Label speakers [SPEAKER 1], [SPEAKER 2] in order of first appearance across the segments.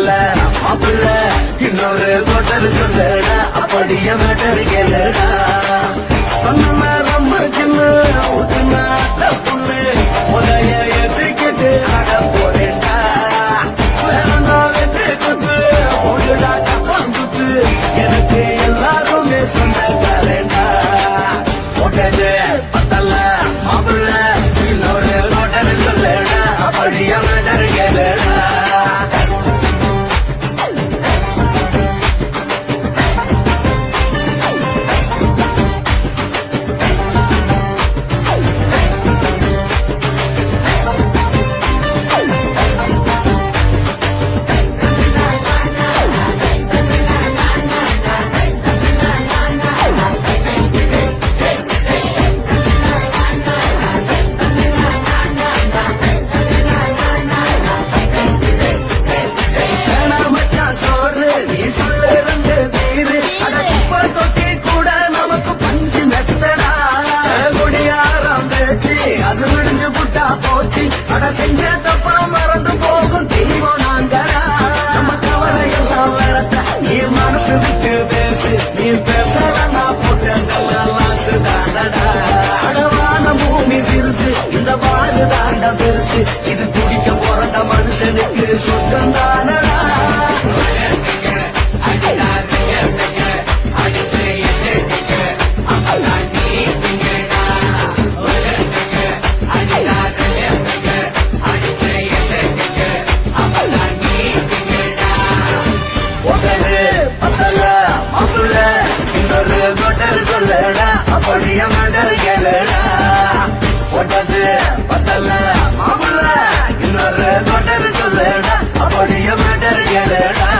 [SPEAKER 1] சொல்ல அம்மா பிள்ளை இன்னொரு கொட்டல் சொல்லடா. அப்படியே மேட்டர் கேளுடா. இது குடிக்க பிறந்த மனுஷனுக்கு சொந்தம் தானடா சொல்லடா அப்படியே மண்டல் கேளடா. ஒட்டது பத்தல்ல மாமா தொடர் சொல்லடா அப்படியே தொடர் கேளடா.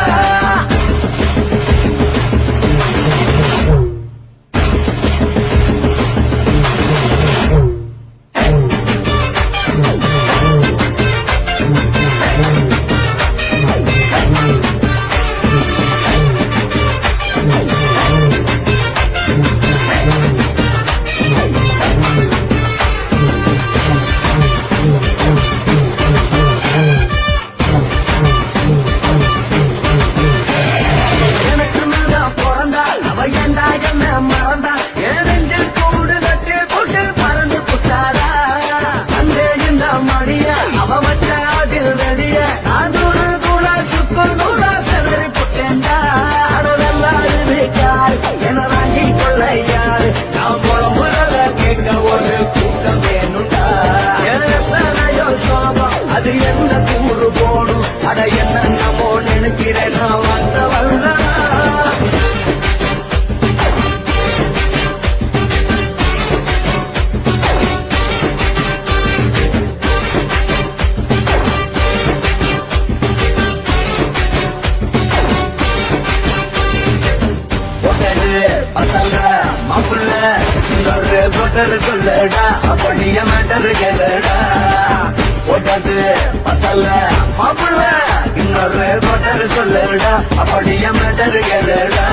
[SPEAKER 1] யாரு சொல்லடா அப்படியே மெதறுகிறடா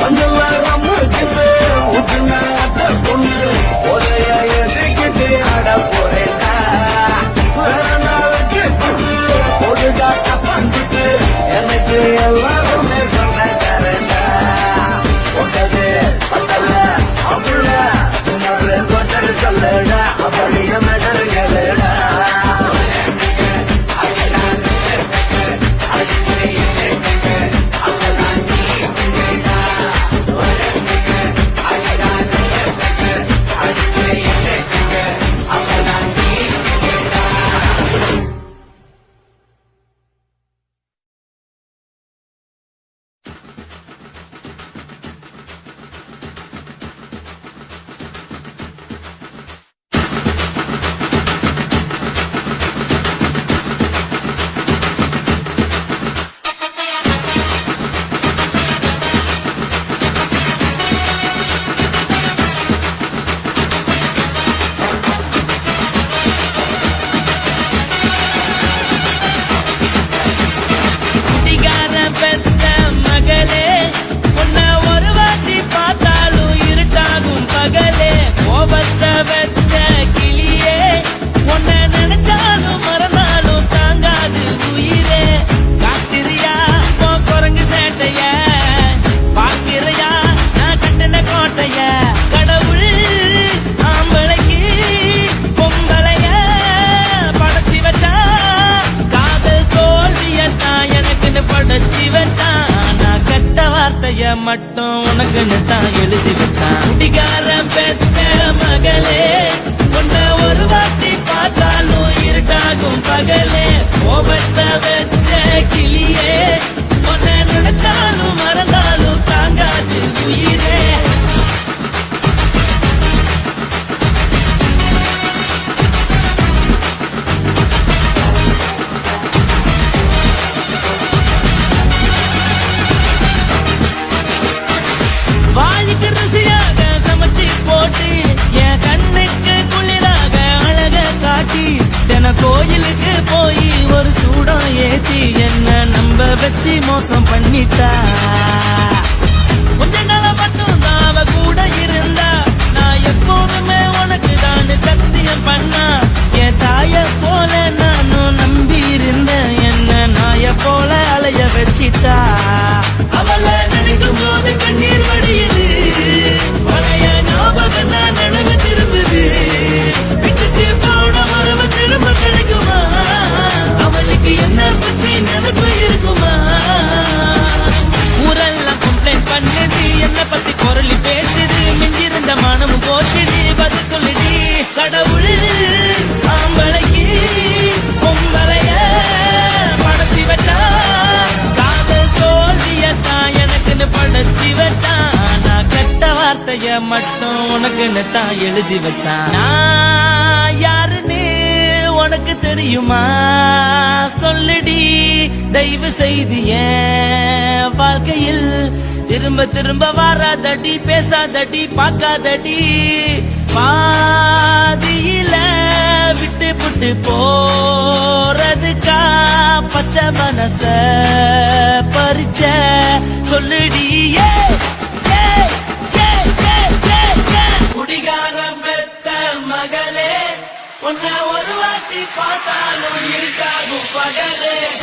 [SPEAKER 1] கொஞ்சம் நம்ம உதுநாத பொண்ணு ஒரே எதுக்கிட்டு ஆட
[SPEAKER 2] போறேடா மகனை எழுதி வச்சான் யாருன்னு உனக்கு தெரியுமா? சொல்லுடி தெய்வ செய்தி வாழ்க்கையில் திரும்ப திரும்ப வராதடி பேசாதடி பார்க்காதடி. பாதியில விட்டு புட்டு போறதுக்கா பச்சை மனச பறிச்ச சொல்லுடியே மகளே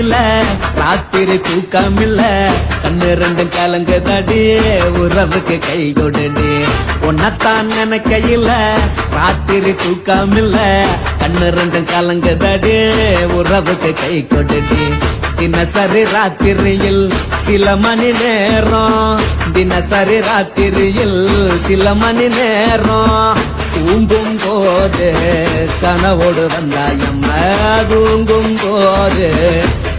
[SPEAKER 1] உன்னத்தான் ராத்திரி தூக்கம் இல்ல கண்ணு ரெண்டும் கலங்குதடி உறவுக்கு கை கொடுடி. உன்னத்தான் நினைக்கையில ராத்திரி தூக்கம் இல்ல கண்ணு ரெண்டும் கலங்குதடி உறவுக்கு கை கொடுடி. தினசரி ராத்திரியில் சில மணி நேரம். தினசரி ராத்திரியில் சில மணி நேரம். தூங்கும் போது கனவோடு வந்தாய் அம்மா. தூங்கும் போது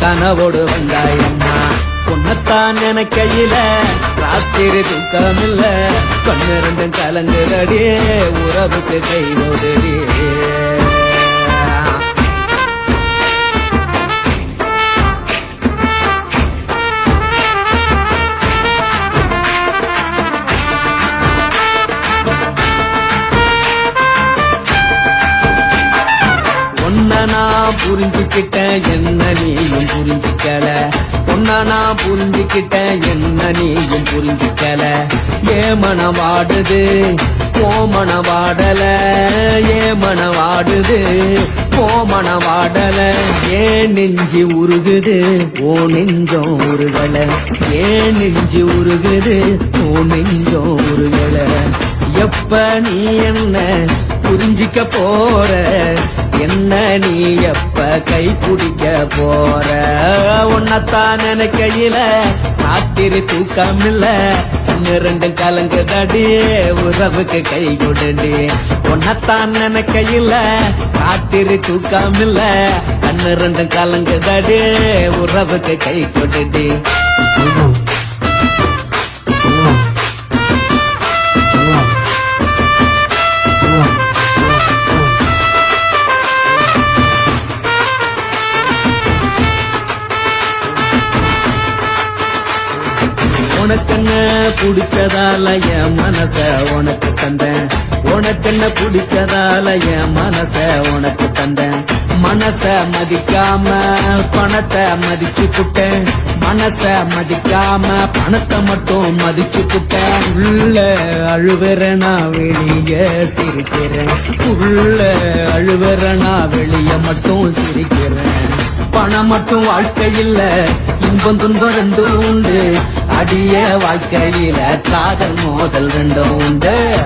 [SPEAKER 1] கனவோடு வந்தாய் அம்மா. உன்னத்தான் நினைக்கையில ராத்திரி தூக்கமில்ல. கண்ணு ரெண்டும் கலங்குதடி உறவுக்கு கை நோடுடி புரிஞ்சுக்கிட்டேன் என்ன நீயும் புரிஞ்சுக்கல? ஒன்ன நான் புரிஞ்சுக்கிட்டேன் என்ன நீயும் புரிஞ்சுக்கல? ஏ வாடுது ஓ மனம் ஏ வாடுது ஓ மனம் ஏன் நெஞ்சு உருகுது ஓ நெஞ்சம் உருகல? ஏன் நெஞ்சு உருகுது ஓ நெஞ்சம் உருகல? எப்ப நீ என்ன புரிஞ்சிக்க போற? என்ன நீ எப்ப கை பிடிக்க போற? உன்னத்தான் நினைக்கையில ராத்திரி தூக்கம் இல்ல ரெண்டு கலங்கு தடி உறவுக்கு கை கொடுடி. உன்னத்தான் நினைக்கையில ராத்திரி தூக்கம் இல்ல கண்ணு ரெண்டு கலங்குதடி உறவுக்கு கை கொடுடி. உனக்கென்ன பிடிச்சதால என் மனச உனக்கு தந்தேன். உனக்கென்ன பிடிச்சதால என் மனச உனக்கு தந்தேன். மனச மதிக்காம பணத்தை மதிச்சு புட்டேன். மனச மதிக்காம பணத்தை மட்டும் மதிச்சு புட்டேன். உள்ள அழுவரனா வெளிய சிரிக்கிறேன். உள்ள அழுவரனா வெளிய மட்டும் சிரிக்கிறேன். பணம் மட்டும் வாழ்க்கை இல்ல இன்பம் துன்பம் ரெண்டும் உண்டு. அடிய வாழ்க்கையில காதல் மோதல் ரெண்டும் உண்டு.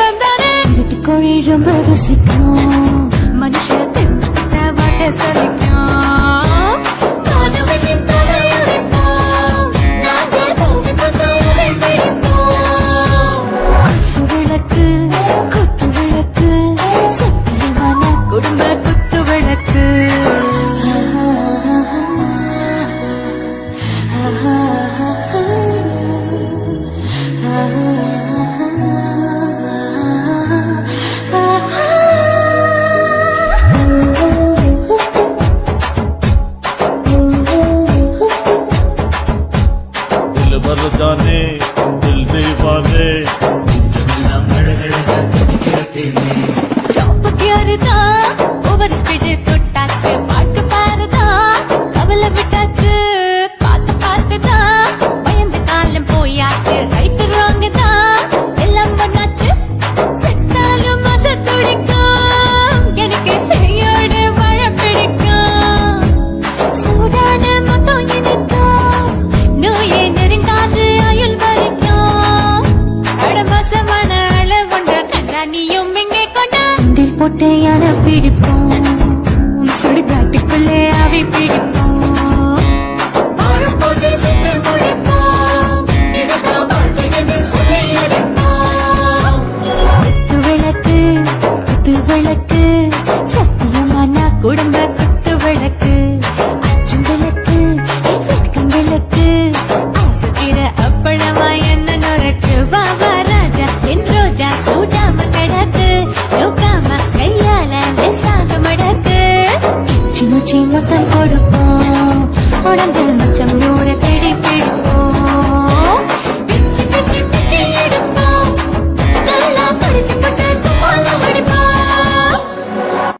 [SPEAKER 3] தந்தானே கோழி ரொம்ப ருசிக்கும் மனுஷன் சலிக்கும் வாதே தில் தேவாதே நம் அழகழகா தவிக்கிறதே சாப்பு கியாரு தான் ஒவ்வொரு ஸ்பீடு people